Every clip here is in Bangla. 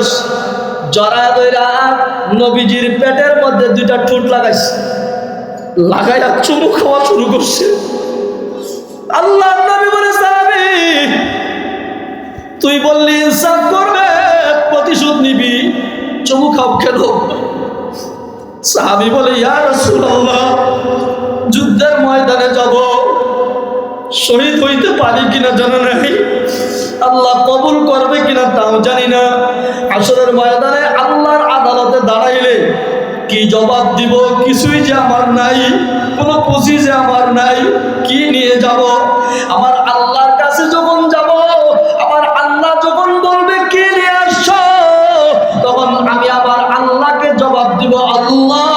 করছে জরা দইরা নবীজির পেটের মধ্যে দুইটা ঠোঁট লাগাইছে। লাগাইয়া চুমু খাওয়া শুরু করছে। আল্লাহ নবী বলে, সাহাবী, তুই বললি ইনসাফ করবে, প্রতিশোধ নিবি, চুমু খাও কেন? সাহাবি বলে, ইয়া রাসূলুল্লাহ, যুদ্ধের ময়দানে যাব শহীদ হইতে পারি কিনা জানা নাই। আল্লাহ কবুল করবে কিনা তাও জানি না। আসরের ময়দানে আল্লাহর আদালতে দাঁড়াইলে কি জবাব দিব? কিছুই যে আমার নাই, কোনো পুঁজি যে আমার নাই, কি নিয়ে যাব? আমার আল্লাহর কাছে যখন যাব, আমার আল্লাহ যখন বলবে, কি নিয়ে আসছো? তখন আমি আমার আল্লাহকে জবাব দিব, আল্লাহ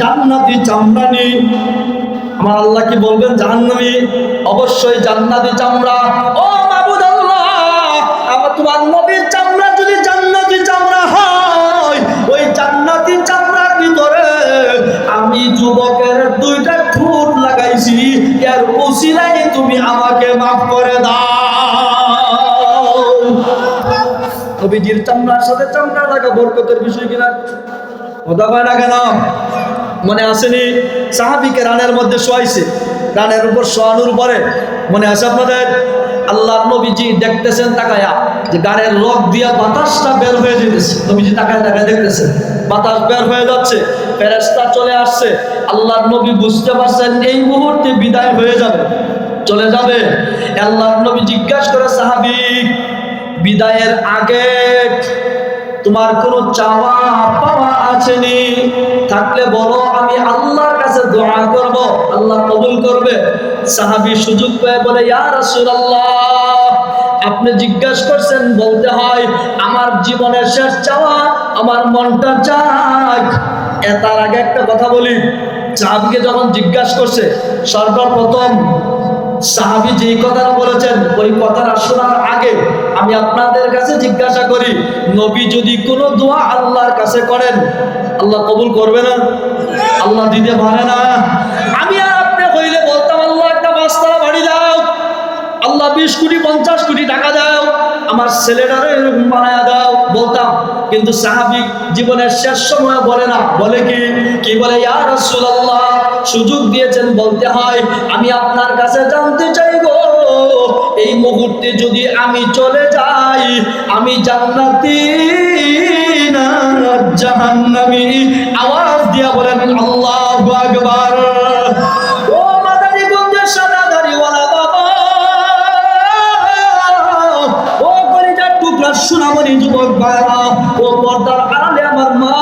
জান্নাতি চামড়া নেই আমার আল্লাহ কি বলবেন? জাহান্নামী, অবশ্যই জান্নাতি চামড়া। ও মাবুদ আল্লাহ আমার তোমার নবীর চামড়া যদি জান্নাতি চামড়া হয়, ওই জান্নাতি চামড়ার ভিতরে আমি যুবকের দুইটা ঠোঁট লাগাইছি। এর উসিলাই তুমি আমাকে মাফ করে দাও। নবীজির চামড়ার সাথে চামড়া লাগা বরকতের বিষয় কিনা? কথা কয় না কেন? মনে আসেনি? সাহাবিকে রানের মধ্যে শোয়াইছে। রানের উপর শোয়ানোর পরে মনে আছে আপনাদের আল্লাহ নবীজি দেখতেছেন, তাকায়া যে গাড়ির লক দিয়া বাতাসটা বের হয়ে যেতেছে নবীজি তাকায় তাকায় দেখতেছেন, বাতাস বের হয়ে যাচ্ছে ফেরেস্তা চলে আসছে। আল্লাহ নবী বুঝতে পারছেন, এই মুহূর্তে বিদায় হয়ে যাবে। চলে যাবে। আল্লাহ নবী জিজ্ঞাসা করে সাহাবিক বিদায়ের আগে তোমার কোনো চাওয়া পাওয়া আছেনি? থাকলে বলো, আমি আল্লাহর কাছে দোয়া করব, আল্লাহ কবুল করবে। সাহাবী সুযোগ পেয়ে বলে, ইয়া রাসূলুল্লাহ, আপনি জিজ্ঞাসা করছেন, বলতে হয়, আমার জীবনের শেষ চাওয়া, আমার মনটা চাক। তার আগে একটা কথা বলি, সাহাবিকে যখন জিজ্ঞাসা করছে, সর্বপ্রথম সাহাবি যেই কথাটা বলেছেন, ওই কথাটা শোনার আগে আমি আপনাদের কাছে জিজ্ঞাসা করি, নবী যদি কোনো দোয়া আল্লাহর কাছে করেন, আল্লাহ কবুল করবে না? আল্লাহ দিতে পারে না? আমি আর আপনি হইলে বলতাম, আল্লাহ, একটা বাস্তা বাড়ি দাও। আল্লাহ বিশ কোটি, পঞ্চাশ কোটি টাকা দাও। আমার ছেলেটারে বানায় দাও। বলতাম। কিন্তু সাহাবিক জীবনের শেষ সময় বলে না। বলে কি? কি বলে, ইয়া রাসূলুল্লাহ সুযোগ দিয়েছেন বলতে হয়, আমি আপনার কাছে জানতে চাই গো এই মুহূর্তে যদি আমি চলে যাই, আমি জান্নাতি জাহান্নামী। আওয়াজ দিয়া বলেন, আল্লাহু আকবার। সোনামণি যুবক ভাইরা ও পর্দার আড়ালে আমার মা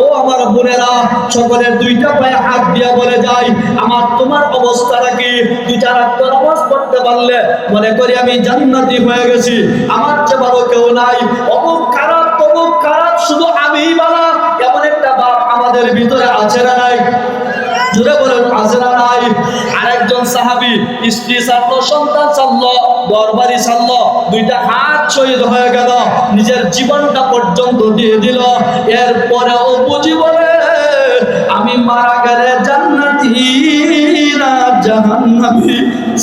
ও আমার বোনেরা সকলের দুইটা পায়ে হাত দিয়া বলে যায় আমার তোমার অবস্থাটা কি? দুই চার আওয়াজ করতে পারলে মনে করি আমি জান্নাতি হয়ে গেছি। আমার চেয়ে ভালো কেউ নাই। অমুক খারাপ খারাপ, শুধু বালা। এমন একটা বাপ আমাদের ভিতরে আছে না নাই? জুড়ে আছে না নাই? আরেকজন সাহাবি, স্ত্রী ছাড়লো, সন্তান ছাড়লো, দরবারি ছাড়লো, দুইটা হাত শহীদ হয়ে গেল, নিজের জীবনটা পর্যন্ত দিয়ে দিল। এরপরে ও বুঝি বলে আমি মারা গেলে জাহান্নামী।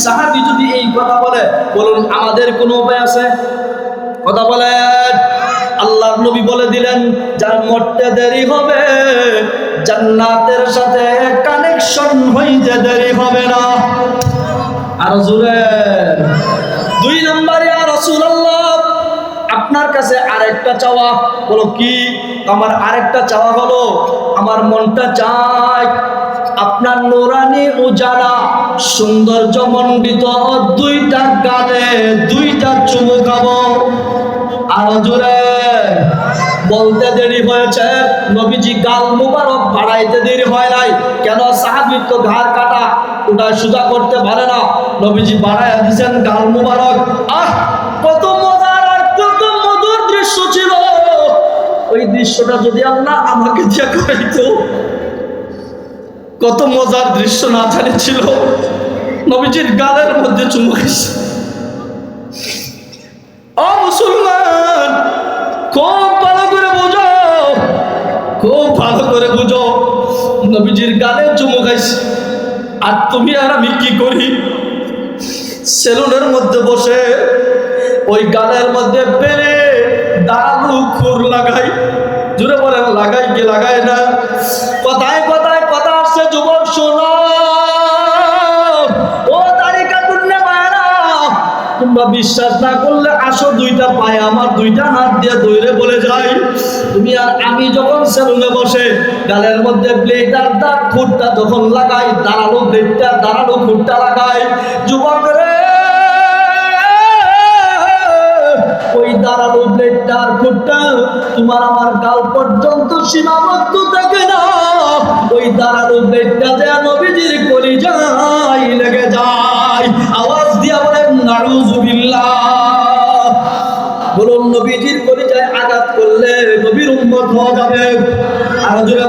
সাহাবি যদি এই কথা বলে, বলুন, আমাদের কোনো উপায় আছে? কথা বলেন। আল্লাহ নবী বলে দিলেন, যার মরতে দেরি হবে, জান্নাতের সাথে কানেকশন হইতে দেরি হবে না। আর জুড়ে দুই নম্বরে আর রাসূলুল্লাহ আপনার কাছে আরেকটা চাওয়া। বলো, কি? আমার আরেকটা চাওয়া হলো, আমার মনটা চায় আপনার নোরানি উজালা, সৌন্দর্য মণ্ডিত দুইটা গালে দুইটা চুমু খাব। আরও জোরে বলতে দেরি হয়েছে, নবীজি গাল মুবারক বাড়াইতে দেরি হয় নাই। কেন সাহাবির তো ঘাড় কাটা ওটা সুজা করতে পারে না। নবীজি বাড়াই দিয়েছেন গাল মুবারক। আহ, কত মজার আর কত মধুর দৃশ্য ছিল। ওই দৃশ্যটা যদি আল্লাহ আমাকে দিয়ে কত মজার দৃশ্য না জানি ছিল। নবীজির গালের মধ্যে চুমু খাইছে ও মুসলমান, খুব ভালো করে বুঝো, খুব ভালো করে বুঝো, নবীজির গালে চুমু খাইছে। আর তুমি আর আমি কি করি? সেলুনের মধ্যে বসে ওই গালের মধ্যে পেরে দালু খুর লাগাই জুড়ে বলেন, লাগাই কি লাগাই না? কথায় কথায় কথা আসছে, যুবক শোনো। তোমরা বিশ্বাস না করলে আসো, দুইটা পায়ে আমার দুইটা হাত দিয়ে দৈরে বলে যাই। তুমি আর আমি যখন সেলুনে বসে, গালের মধ্যে ব্লেড আর দাঁত খুঁটটা যখন লাগাই, দাঁড়াল ব্লেডটা, দাঁড়াল খুঁটটা লাগাই। যুবক দাঁড়াল ফুটটা তোমার আমার গাল পর্যন্ত সীমাবদ্ধ থাকে না। ওই দাঁড়ানো ব্লেডটা যে নবীজির কলি যাই লেগে যায়। আওয়াজ দিয়া বলেন নারুজুবিল্লাহ বলুন, নবীজির কলিজায় আঘাত করলে নবীর উন্মত হওয়া যাবে। আর জুড়ে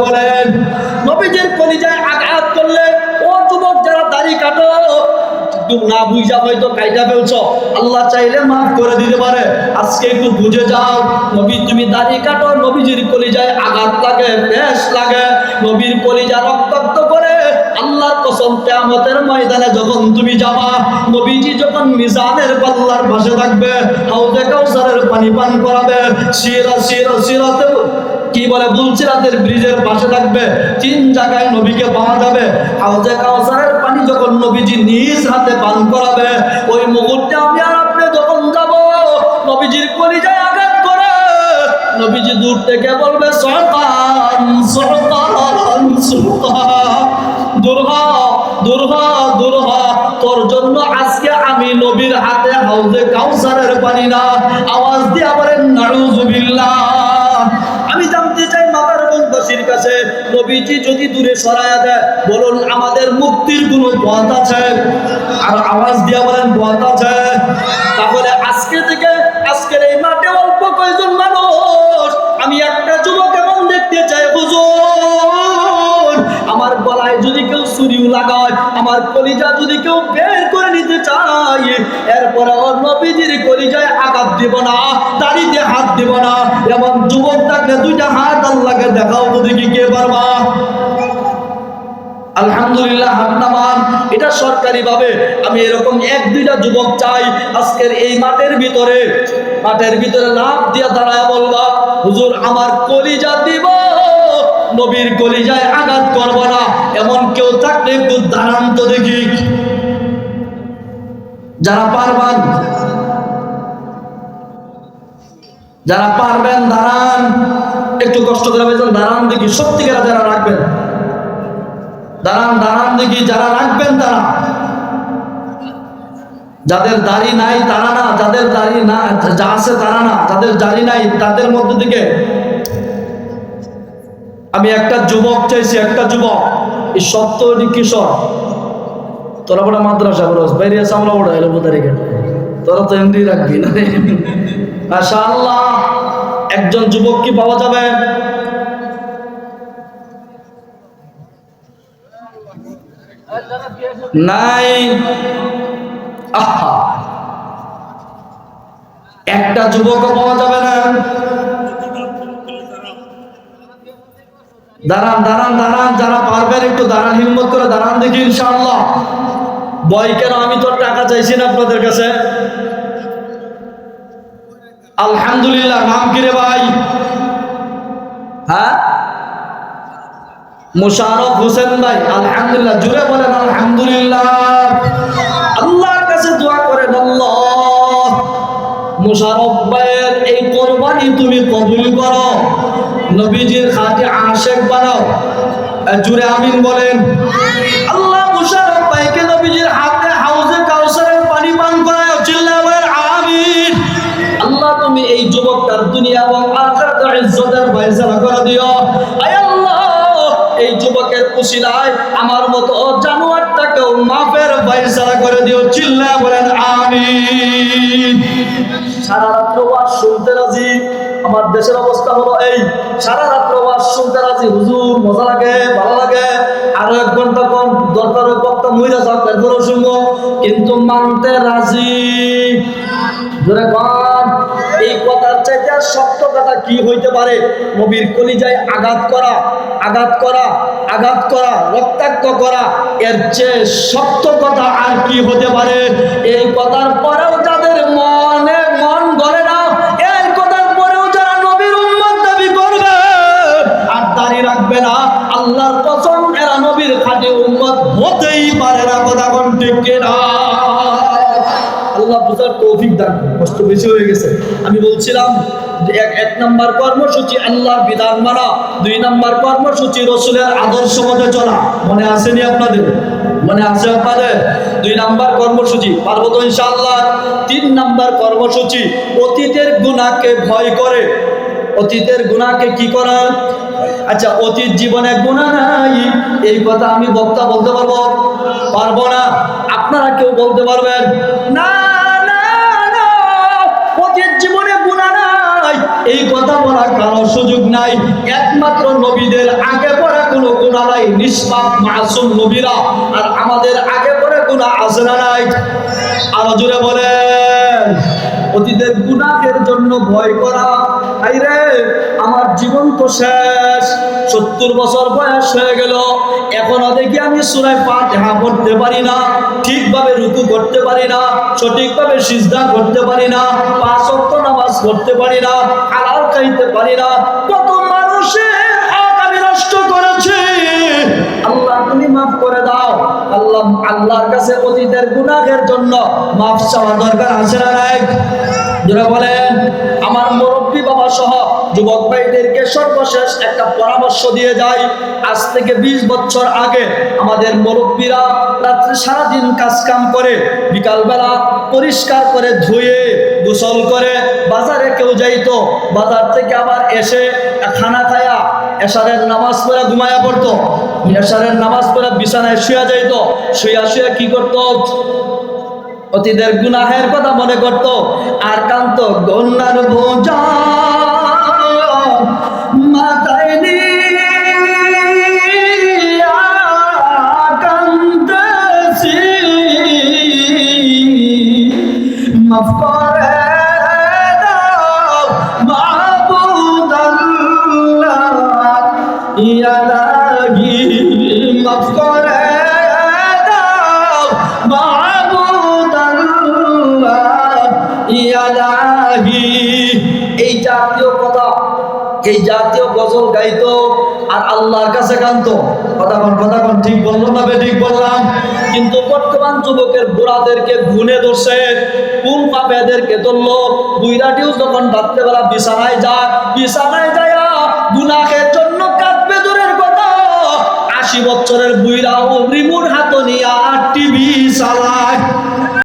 না বুঝা হয়তো কাইটা ফেলছ। আল্লাহ চাইলে মাফ করে দিতে পারে। আজকে একটু বুঝে যাও, নবী তুমি দাড়ি কাটো, নবীজির কলিজায় আঘাত লাগে বেশ লাগে। নবীর কলিজা রক্তাক্ত করে আল্লাহর কসম কিয়ামতের ময়দানে যখন তুমি যাবা, নবীজি যখন মিজানের পাল্লার পাশে থাকবে হাউজে কাউসারের পানি পান করাবে সিরা সিরা সিরাতে কি বলে বুলসিরাতের ব্রিজের পাশে থাকবে। তিন জায়গায় নবীকে পাওয়া যাবে। হাউজে কাউসারের যখন নবীজি নিজ হাতে পান করাবে, ওই মুহূর্তে আমি আর আপনি যখন যাব, নবীজির কলিজায় আঘাত করে, নবীজি দূর থেকে বলবে দুর্হা দুর্হা তোর জন্য আজকে আমি নবীর হাতে হাউজে কাউসারের পানি না। আওয়াজ দিয়া আমি জানতে চাই মাতার কাছে নবীজি যদি দূরে সরায়া দেয়, বলুন, আমাদের মুক্তির কোনো পথ আছে? আর আওয়াজ দিয়া বলেন, পথ আছে। তাহলে আজকে থেকে, আজকের এই মাঠে অল্প কয়েকজন মানুষ, আমি একটা যুবক এমন দেখতে চাই, হুজুর। যদি কেউ ছুরিও লাগায়, আমার কলিজা যদি কেউ বের করে নিতে চায়, এরপরে ওর নবীজির কলিজায় আঘাত দিব না, দাড়িতে হাত দিব না। এমন যুবক থাকলে দুইটা হাত আল্লাহকে দেখাও তো দেখি কে পারবা? আলহামদুলিল্লাহ, হাত নামান। এটা সরকারি ভাবে আমি এরকম এক, দুইটা যুবক চাই, আজকের এই মাঠের ভিতরে মাঠের ভিতরে লাভ দিয়া দাঁড়ায় বলবা, হুজুর, আমার কলিজা দিব। নবীর কলিজায় আঘাত করব না। এমন কেউ থাকলে একটু দাঁড়ান দেখি। যারা পারবেন যারা পারবেন দাঁড়ান। একটু কষ্ট করে দাঁড়ান দেখি, সত্যিকারা যারা রাখবেন? দাঁড়ান দাঁড়ান দেখি, যারা রাখবেন তারা। যাদের দাড়ি নাই তারা না, যাদের দাড়ি না, যা আছে তারা না, যাদের দাড়ি নাই তাদের মধ্যে থেকে আমি একটা যুবক চাইছি, একটা যুবক। এই সত্য কিশোর? তোরা বড় মাদ্রাসা বলস বাইরে আছে আমরা বড় এলো তারিখে তোরা তো এমনি রাখবি না। আল্লাহ একজন যুবক কি পাওয়া যাবে? নাই। আহা। একটা যুবক পাওয়া যাবে না। দাঁড়ান দাঁড়ান দাঁড়ান, যারা পারবেন একটু দাঁড়ান, হিম্মত করে দাঁড়ান দেখি, ইনশাআল্লাহ। বই কেন, আমি তো টাকা চাইছি না আপনাদের কাছে। আলহামদুলিল্লাহ, নাম কি রে ভাই? হ্যাঁ? মুশারফ হোসেন ভাই, আলহামদুলিল্লাহ, জুড়ে বলেন আলহামদুলিল্লাহ। আল্লাহর কাছে দোয়া করেন, আল্লাহ। মুশারফ ভাইয়ের এই কোরবানি তুমি কবুল করো। নবীজির খাতে আশেক বানাও। জুড়ে আমিন বলেন। আল্লাহ মুশারফ ভাইকে নবীজির হাতে হাউজে কাউসারের পানি পান করায় চিল্লা বলেন আমিন। আল্লাহ তুমি এই যুবকটার দুনিয়া এবং আখিরাতের ইজ্জতের ফয়সালা করে দিও। আয় আল্লাহ এই যুবকের কুশিলায় আমার মতো জানোয়ারটাকেও ফয়সালা করে দিও। চিল্লা বলেন আমিন। সারা রাত্র শুনতে রাজি। আমার দেশের অবস্থা হলো এই। সারা রাত্র ওয়াজ শুনতে রাজি, হুজুর, মজা লাগে, ভালো লাগে। আরও এক ঘণ্টা কম, দরকার ওই বক্তা মহিলা যাক এরপরেও শুনব। কিন্তু মানতে রাজি। কন, এই কথার চাইতে শক্ত কথা কি হইতে পারে? নবীর কলিজায় আঘাত করা আঘাত করা আঘাত করা, রক্তাক্ত করা, এর চেয়ে শক্ত কথা আর কি হতে পারে? এই কথার পরেও যাদের না। আল্লাহর কসম, এরা নবীর খাঁটি উম্মত হতেই পারে না, কথা কোন কিনা? আল্লাহ বুঝার তৌফিক দান কষ্ট বেশি হয়ে গেছে। আমি বলছিলাম এক এক নম্বর কর্মসূচি আল্লাহর বিধান মানা, দুই নম্বর কর্মসূচি রসুলের আদর্শ মতে চলা। মনে আসেনি আপনাদের? মনে আছে আপনাদের? দুই নাম্বার কর্মসূচি, পারব তো ইনশাআল্লাহ? তিন নাম্বার কর্মসূচি, অতীতের গুণাকে ভয় করে। অতীতের গুণাকে কি করা? আচ্ছা অতীত জীবনে গুণা নাই, এই কথা আমি বক্তা বলতে পারব? পারব না। আপনারা কেউ বলতে পারবেন? না অতীত জীবনে গুণা নাই। এই কথা বলার কারও সুযোগ নাই। একমাত্র নবীদের আগে পরে কোনো গুণা নাই। নিষ্পাপ, মাসুম নবীরা। আর আমাদের আগে পরে গুণা আছে না নাই? আরও জোরে বলেন। অতীতের গুনাহের জন্য ভয় করা আই রে, আমার জীবন তো শেষ। সত্তর বছর বয়স হয়ে গেল। এখনও দেখি আমি সুরায় ফাতিহা পড়তে পারি না, ঠিকভাবে রুকু করতে পারি না, সঠিকভাবে সিজদা করতে পারি না, পাঁচ ওয়াক্ত নামাজ পড়তে পারি না, হালাল খাইতে পারি না। কত মানুষের হক আমি নষ্ট করেছি। আল্লাহ, তুমি মাফ করে দাও। আল্লাহ, আল্লাহর কাছে অতীতের গুনাহের জন্য মাফ চাওয়া দরকার আছে না নাই? বলেন আমার মুরব্বী বাবা সহ যুবক ভাইদেরকে সর্বশেষ একটা পরামর্শ দিয়ে যায় আজ থেকে বিশ বছর আগে আমাদের মুরব্বীরা রাত্রে সারাদিন কাজ কাম করে, বিকালবেলা পরিষ্কার করে ধুয়ে, গোসল করে বাজারে কেউ যাইতো। বাজার থেকে আবার এসে খানা খায়া এশারের নামাজ পড়ে ঘুমায়া পড়তো। এশারের নামাজ পড়ে বিছানায় শুয়া যাইতো। শুয়া শুয়া কি করতো? অতীতের গুনাহের কথা মনে করত আর কান্ত গন্যার বোঝা মাথায় নিয়া কান্দেছি। মাফ এই জাতীয় গজল গাইতো আর আল্লাহর কাছে গান্ত। কথা কোন কথা কোন ঠিক বলল না ঠিক বললাম। কিন্তু বর্তমান যুবকের বুড়াদেরকে গুনে ধরছে কোন পাপে এদেরকে ধরলো। বুইরাটিও যখন রাত্রেবেলা বিছানায় যায় বিছানায় যায়, গুনাহের জন্য কাঁদবে দূরের কথা। আশি বছরের বুইরা ও রিমুর হাত নিয়া